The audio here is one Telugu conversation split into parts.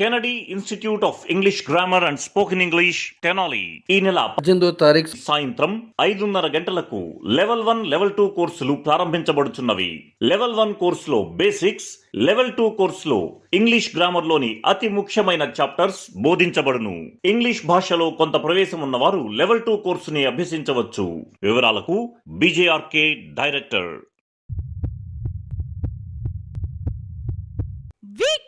Kennedy institute of English grammar and spoken English Tenali ఈ నెల పద్దెనిమిదో తారీఖు సాయంత్రం ఐదున్నర గంటలకు లెవెల్ వన్ లెవెల్ టూ కోర్సులు ప్రారంభించబడుచున్నవి. లెవెల్ వన్ కోర్సులో బేసిక్స్ లెవెల్ టూ కోర్సులో ఇంగ్లీష్ గ్రామర్లోని అతి ముఖ్యమైన చాప్టర్స్ బోధించబడును. ఇంగ్లీష్ భాషలో కొంత ప్రవేశం ఉన్నవారు లెవెల్ టూ కోర్సుని అభ్యసించవచ్చు. వివరాలకు BJRK director.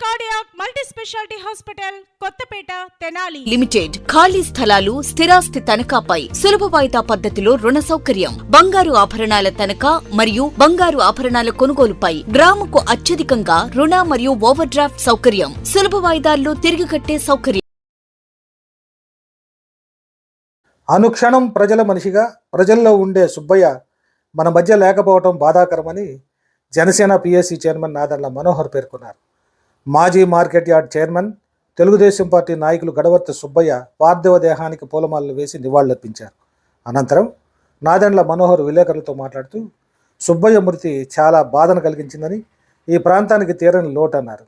Cardiac multi speciality hospital Kothapeta Tenali limited ఖాళీ స్థలాలు స్థిరాస్తి తనఖాపై సులభ వాయిదా పద్ధతిలో రుణ సౌకర్యం. బంగారు ఆభరణాల తనఖా మరియు బంగారు ఆభరణాల కొనుగోలుపై గ్రాముకు అత్యధికంగా రుణ మరియు ఓవర్ డ్రాఫ్ట్ సౌకర్యం. సులభ వాయిదాల్లో తిరిగి కట్టే సౌకర్యం. అనుక్షణం ప్రజల మనిషిగా ప్రజల్లో ఉండే సుబ్బయ్య మన మధ్య లేకపోవటం బాధాకరమని జనసేన పిఎస్సి చైర్మన్ నాదర్ల మనోహర్ పేర్కొన్నారు. మాజీ market yard chairman Telugu Desam party నాయకులు గడవర్త సుబ్బయ్య పార్థివ దేహానికి పూలమాలలు వేసి నివాళులర్పించారు. అనంతరం నాదెండ్ల మనోహర్ విలేకరులతో మాట్లాడుతూ సుబ్బయ్య మృతి చాలా బాధను కలిగించిందని ఈ ప్రాంతానికి తీరని లోటు అన్నారు.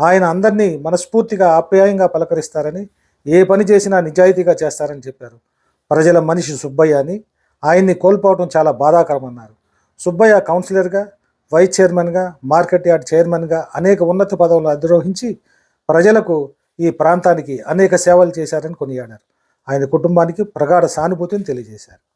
ఆయన అందరినీ మనస్ఫూర్తిగా ఆప్యాయంగా పలకరిస్తారని ఏ పని చేసినా నిజాయితీగా చేస్తారని చెప్పారు. ప్రజల మనిషి సుబ్బయ్య అని ఆయన్ని కోల్పోవడం చాలా బాధాకరమన్నారు. సుబ్బయ్య కౌన్సిలర్గా వైస్ చైర్మన్గా మార్కెట్ యార్డ్ చైర్మన్గా అనేక ఉన్నత పదవులు అధిరోహించి ప్రజలకు ఈ ప్రాంతానికి అనేక సేవలు చేశారని కొనియాడారు. ఆయన కుటుంబానికి ప్రగాఢ సానుభూతిని తెలియజేశారు.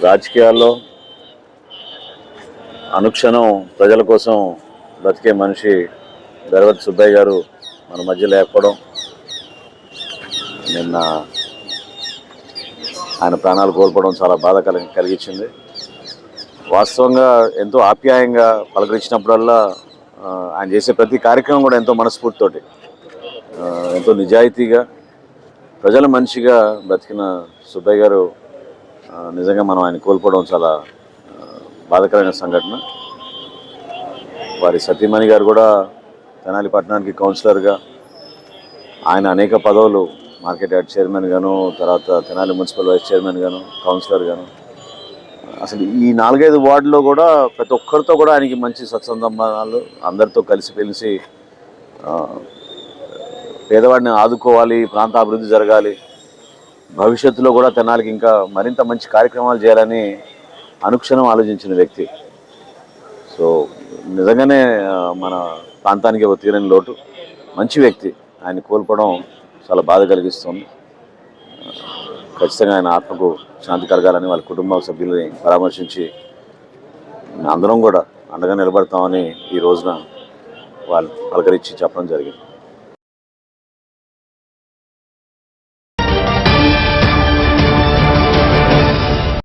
రాజకీయాల్లో అనుక్షణం ప్రజల కోసం బ్రతికే మనిషి దరవతి సుబ్బయ్య గారు మన మధ్య లేకపోవడం నిన్న ఆయన ప్రాణాలు కోల్పోవడం చాలా బాధ కలి కలిగించింది. వాస్తవంగా ఎంతో ఆప్యాయంగా పలకరించినప్పుడల్లా ఆయన చేసే ప్రతి కార్యక్రమం కూడా ఎంతో మనస్ఫూర్తితోటి ఎంతో నిజాయితీగా ప్రజల మనిషిగా బ్రతికిన సుబ్బయ్య గారు నిజంగా మనం ఆయన కోల్పోవడం చాలా బాధకరమైన సంఘటన. వారి సతీమణి గారు కూడా తెనాలి పట్టణానికి కౌన్సిలర్గా ఆయన అనేక పదవులు మార్కెట్ యార్డ్ చైర్మన్ గాను తర్వాత తెనాలి మున్సిపల్ వైస్ చైర్మన్ గాను కౌన్సిలర్ గాను. అసలు ఈ నాలుగైదు వార్డులో కూడా ప్రతి ఒక్కరితో కూడా ఆయనకి మంచి సత్సంబంధాలు అందరితో కలిసి పిలిచి పేదవాడిని ఆదుకోవాలి ప్రాంత అభివృద్ధి జరగాలి భవిష్యత్తులో కూడా తెనాలికి ఇంకా మరింత మంచి కార్యక్రమాలు చేయాలని అనుక్షణం ఆలోచించిన వ్యక్తి. సో నిజంగానే మన ప్రాంతానికి ఒక తీరని లోటు. మంచి వ్యక్తి. ఆయన కోల్పోవడం చాలా బాధ కలిగిస్తుంది. ఖచ్చితంగా ఆయన ఆత్మకు శాంతి కలగాలని వాళ్ళ కుటుంబ సభ్యులని పరామర్శించి అందరం కూడా అండగా నిలబడతామని ఈ రోజున వాళ్ళు పలకరించి చెప్పడం జరిగింది.